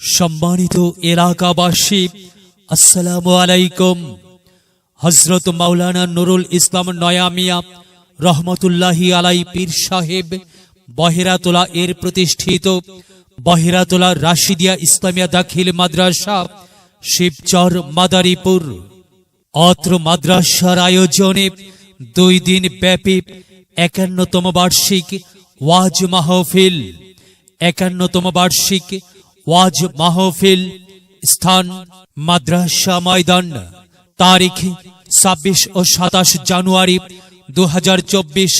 সম্মানিত এলাকাবাসী, আসসালামু আলাইকুম। হজরত মাওলানা নুরুল ইসলাম নয়ামিয়া রহমতুল্লাহি আলাই পীর সাহেব বহেরাতোলা এর প্রতিষ্ঠিত বহেরাতোলা রাশিদিয়া ইসলামিয়া দাখিল মাদ্রাসা, শিবচর মাদারীপুর। অত্র মাদ্রাসার আয়োজনে দুই দিন ব্যাপী একান্নতম বার্ষিক ওয়াজ মাহফিল, একান্নতম বার্ষিক ওয়াজ মাহফিল, স্থান, মাদ্রাসা ময়দান। তারিখ ছাব্বিশ ও সাতাশ জানুয়ারি দু হাজার চব্বিশ,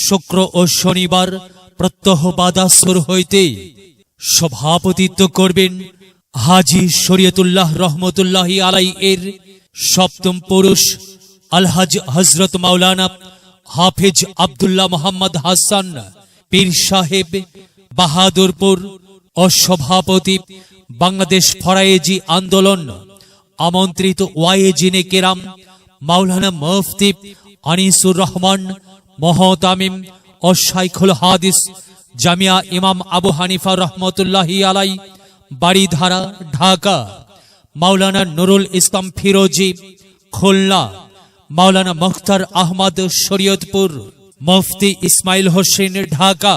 শুক্র ও শনিবার প্রত্যহ বাদাসুর হইতে সভাপতিত্ব করবেন হাজি শরীয়তুল্লাহ রহমতুল্লাহি আলাই এর সপ্তম পুরুষ আলহাজ হজরত মাওলানা হাফিজ আব্দুল্লাহ মোহাম্মদ হাসান পীর সাহেব বাহাদুরপুর ও সভাপতি বাংলাদেশ ফরায়েজি আন্দোলন, আমন্ত্রিত ওয়াইজিনে কেরাম, মাওলানা মুফতি আনিসুর রহমান, মহতামিম ও শাইখুল হাদিস, জামিয়া ইমাম আবু হানিফা রহমতুল্লাহি আলাই বাড়িধারা ঢাকা, মাওলানা নুরুল ইসলাম ফিরোজি, খুলনা, মাওলানা মুখতার আহমদ শরীয়তপুর, মুফতি ইসমাইল হোসেন, ঢাকা।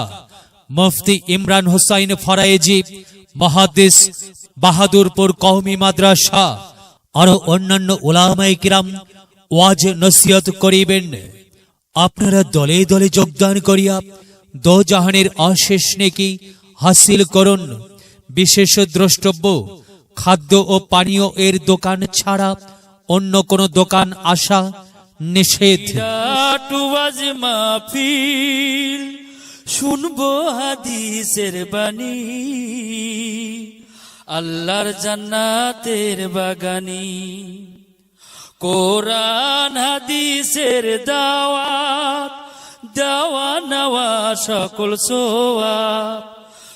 মুফতি ইমরান হোসাইন ফরায়েজি মহাদিস বাহাদুরপুর কওমি মাদ্রাসা, আরও অন্যান্য ওলামায়ে কিরাম ওয়াজ নসিহত করিবেন। আপনারা দলে দলে যোগদান করিয়া দো জাহানের অশেষ নেকি হাসিল করুন। বিশেষ দ্রষ্টব্য, খাদ্য ও পানীয় এর দোকান ছাড়া অন্য কোনো দোকান আসা নিষেধ। শুনব হাদিসের বাণী। আল্লাহর জান্নাতের বাগানি। কোরআন হাদিসের দাওয়াত, দাওয়া নেওয়া সকল সোয়া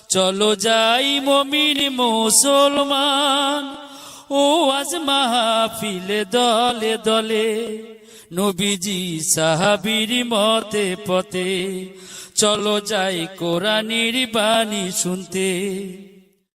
চলো যাই মমিন মুসলমান ও আজ মাহফিলে দলে দলে নবীজি সাহাবির মতে পথে চলো যাই কোরআনির বাণী শুনতে।